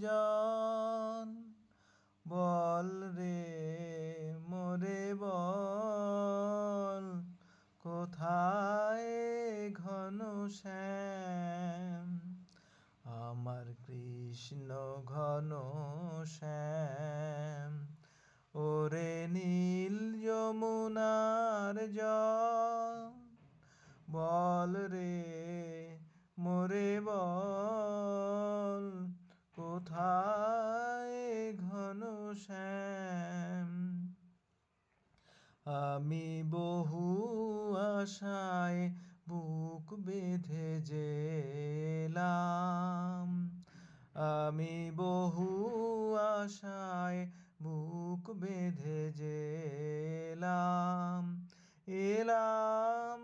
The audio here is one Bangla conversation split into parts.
জন। বল রে, মোরে বল, কোথায় ঘন শ্যাম? আমার কৃষ্ণ ঘন শ্যাম। ওরে নীল যমুনার জল। বল রে, মোরে বল আশায় বুক বেঁধে যেলাম আমি বহু আশায় বুক বেঁধে যেলাম এলাম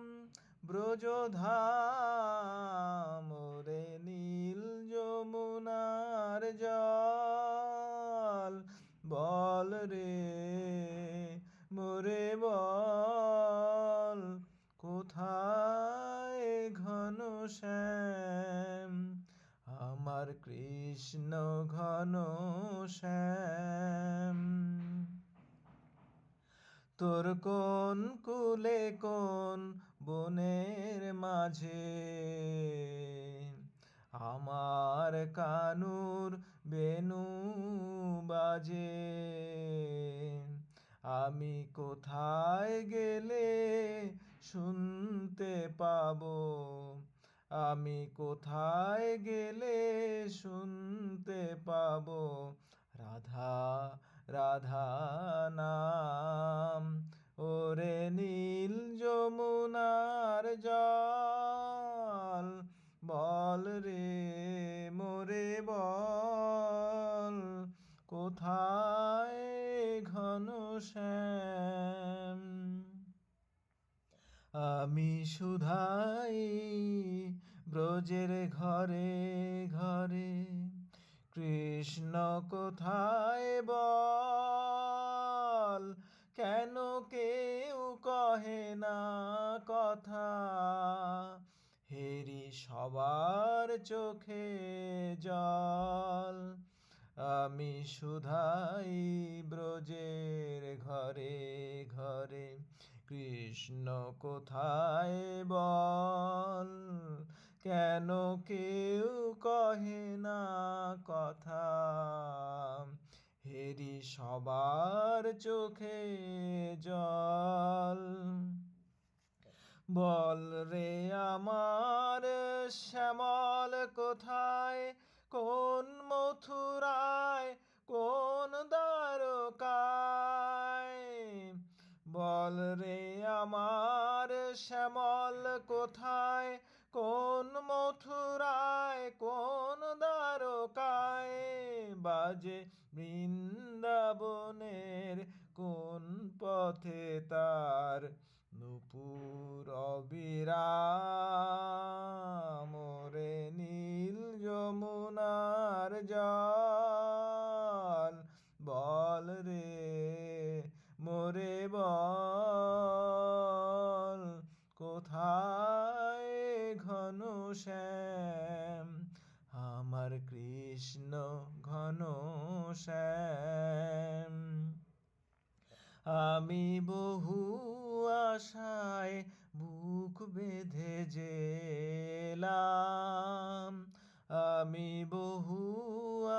ব্রজধাম রে নীল যমুনার জল। বল রে আমার কৃষ্ণ ঘন শ্যাম। তোর কোন কুলে কোন বনের মাঝে আমার কানুর বেনু বাজে। আমি কোথায় গেলে শুনতে পাবো? আমি কোথায় গেলে ওরে নীল যমুনার জল। বল রে মোরে বল, কোথায় ঘন শ্যাম? আমি সুধাই ব্রজের ঘরে ঘরে, কৃষ্ণ কোথায় বল? কেন কেউ কহে না কথা। হেরি সবার চোখে জল। আমি সুধাই ব্রজের ঘরে ঘরে, কৃষ্ণ কোথায় বল? কেন কেউ কহে না কথা? হেরি সবার চোখে জল। বল রে আমার শ্যামল, কোথায়? কোন মথুরায়? কোন দ্বারকায়? বল রে আমার শ্যামল, কোথায়? কোন মথুরায়? কোন বাজে বৃন্দাবনের কোন পথে তার নুপুর অবিরা মোরে নীল যমুনার জল শ্যাম আমি বহু আশায় বুক বেঁধে জেলাম। আমি বহু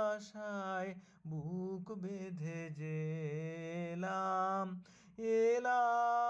আশায় বুক বেঁধে জেলাম। এলাম